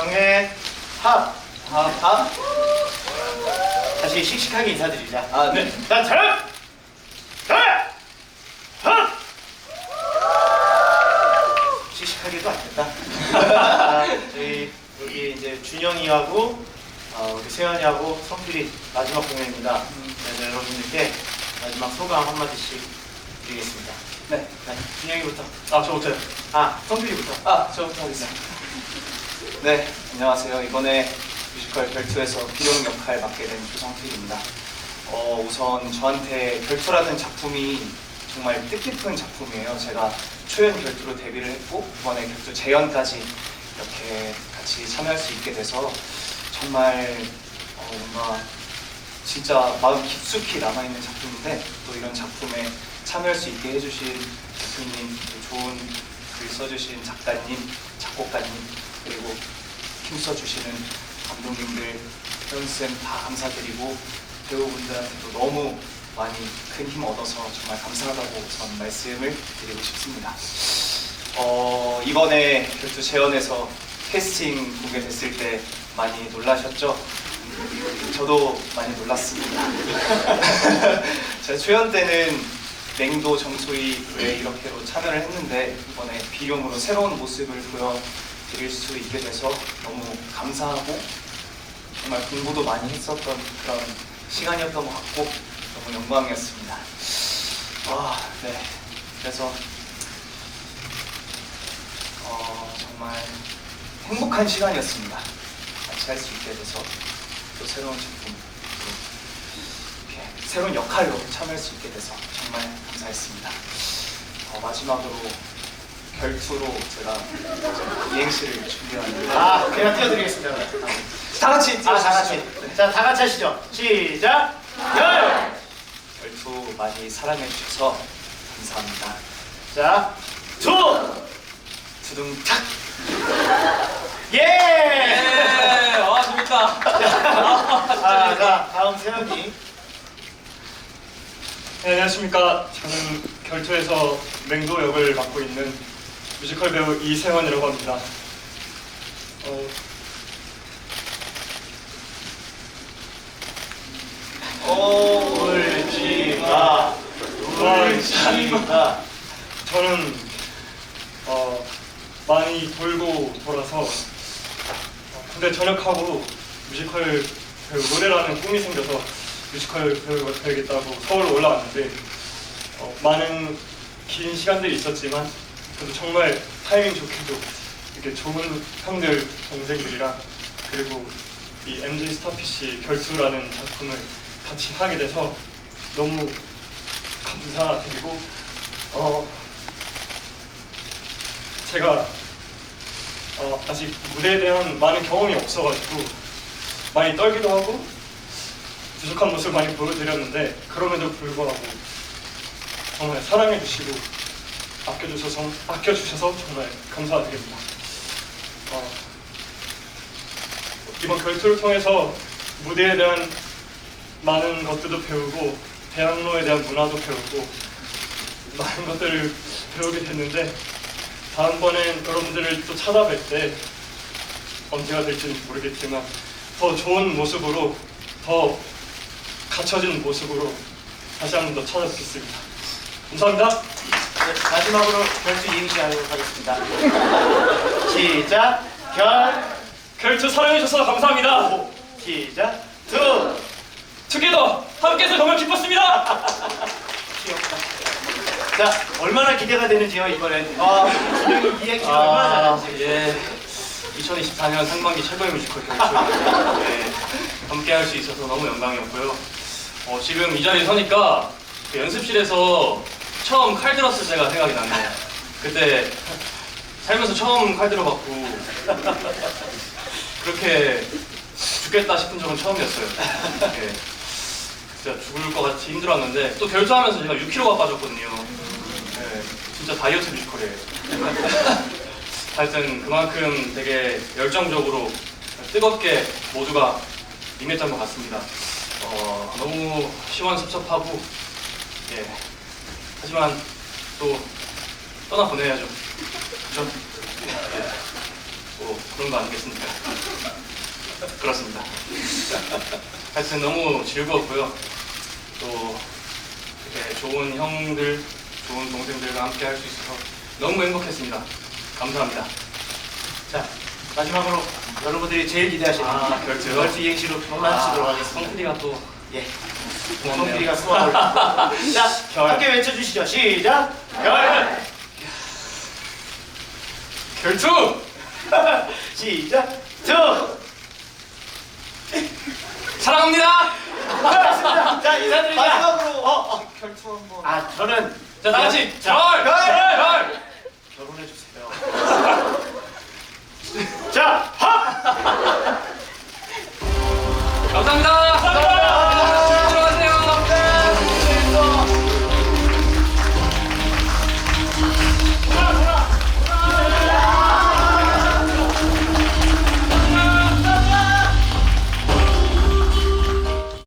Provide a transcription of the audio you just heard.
정해 합. 합, 합. 다시 씩씩하게 인사드리자. 아, 네. 자, 차렷! 자! 합! 씩씩하게도 안 된다. 아, 저희 여기 이제 준영이하고 어, 우리 세연이하고 성필이 마지막 공연입니다. 그래서 여러분들께 마지막 소감 한마디씩 드리겠습니다. 네. 자, 준영이부터. 아, 저부터요. 아, 성필이부터. 아, 저부터 하겠습니다. 네, 안녕하세요. 이번에 뮤지컬 결투에서 기룡 역할 맡게 된 조성필입니다. 어, 우선 저한테 결투라는 작품이 정말 뜻깊은 작품이에요. 제가 초연 결투로 데뷔를 했고 이번에 결투 재연까지 이렇게 같이 참여할 수 있게 돼서 정말 어, 뭔가 진짜 마음 깊숙이 남아있는 작품인데 또 이런 작품에 참여할 수 있게 해주신 대표님, 또 좋은 글 써주신 작가님, 작곡가님 그리고 힘써주시는 감독님들, 표현쌤 다 감사드리고 배우분들한테도 너무 많이 큰 힘 얻어서 정말 감사하다고 우선 말씀을 드리고 싶습니다. 어, 이번에 결투 재연에서 캐스팅 보게 됐을 때 많이 놀라셨죠? 저도 많이 놀랐습니다. 제가 초연 때는 맹도 정소희 왜 이렇게로 참여를 했는데 이번에 비룡으로 새로운 모습을 보여 드릴 수 있게 돼서 너무 감사하고 정말 공부도 많이 했었던 그런 시간이었던 것 같고 너무 영광이었습니다. 아, 네. 그래서 어, 정말 행복한 시간이었습니다. 같이 할 수 있게 돼서 또 새로운 작품, 또 이렇게 새로운 역할로 참여할 수 있게 돼서 정말 감사했습니다. 어, 마지막으로 결투로 제가 이행시를 준비하는데 아, 제가 띄워드리겠습니다. 다 같이 아, 다 같이. 자, 다 같이 하시죠. 시작! 열! 결투 많이 사랑해 주셔서 감사합니다. 자, 투! 두둥탁 예! 네, 와 재밌다. 아, 자, 다음 세연이. 네, 안녕하십니까. 저는 결투에서 맹도 역을 맡고 있는 뮤지컬 배우 이세원이라고 합니다. 어, 울지 마, 울지 마. 저는 어, 많이 돌고 돌아서 어, 군대 전역하고 뮤지컬 배우 노래라는 꿈이 생겨서 뮤지컬 배우가 되겠다고 서울 올라왔는데 어, 많은 긴 시간들이 있었지만 그래도 정말 타이밍 좋게도 이렇게 좋은 형들 동생들이랑 그리고 이 MG 스타피쉬 결투라는 작품을 같이 하게 돼서 너무 감사드리고 어 제가 어, 아직 무대에 대한 많은 경험이 없어가지고 많이 떨기도 하고 부족한 모습을 많이 보여드렸는데 그럼에도 불구하고 정말 사랑해주시고 아껴주셔서 아껴주셔서 정말 감사드립니다. 어, 이번 결투를 통해서 무대에 대한 많은 것들도 배우고 대학로에 대한 문화도 배우고 많은 것들을 배우게 됐는데 다음번엔 여러분들을 또 찾아뵐 때 언제가 될지는 모르겠지만 더 좋은 모습으로 더 갖춰진 모습으로 다시 한 번 더 찾아뵙겠습니다. 감사합니다. 네, 마지막으로 결투 이행시 하도록 하겠습니다. 시작! 결! 결투 사랑해주셔서 감사합니다. 시작! 투! 투게더 함께해서 정말 기뻤습니다. 귀엽다. 자, 얼마나 기대가 되는지요, 이번엔. 아, 준영이 이행시를 얼마나 아, 잘하는지. 예. 2024년 상반기 최고의 뮤지컬 결투 네, 함께 할 수 있어서 너무 영광이었고요. 어, 지금 이 자리에 서니까 그 연습실에서 처음 칼 들었을 때가 생각이 나네요. 그때 살면서 처음 칼 들어봤고 그렇게 죽겠다 싶은 적은 처음이었어요. 예. 진짜 죽을 것 같이 힘들었는데 또 결투하면서 제가 6kg가 빠졌거든요. 예, 진짜 다이어트 뮤지컬이에요. 하여튼 그만큼 되게 열정적으로 뜨겁게 모두가 임했던 것 같습니다. 어, 너무 시원섭섭하고 예. 하지만 또 떠나 보내야죠. 그죠? 예. 뭐 그런 거 아니겠습니까? 그렇습니다. 하여튼 너무 즐거웠고요. 또 이렇게 좋은 형들, 좋은 동생들과 함께 할 수 있어서 너무 행복했습니다. 감사합니다. 자 마지막으로 여러분들이 제일 기대하시는 아, 결투요? 결투 이행시로 마치도록 하겠습니다. 성필이가 또 예. 성필이가 수학을. 자, 결. 함께 외쳐주시죠. 시작. 결. 결투! 시작. 투. 사랑합니다! 고맙습니다. 자, 인사드립니다. 마지막으로 어, 어. 결투 한번. 아, 저는 자, 다 같이 자, 결! 결! 결혼해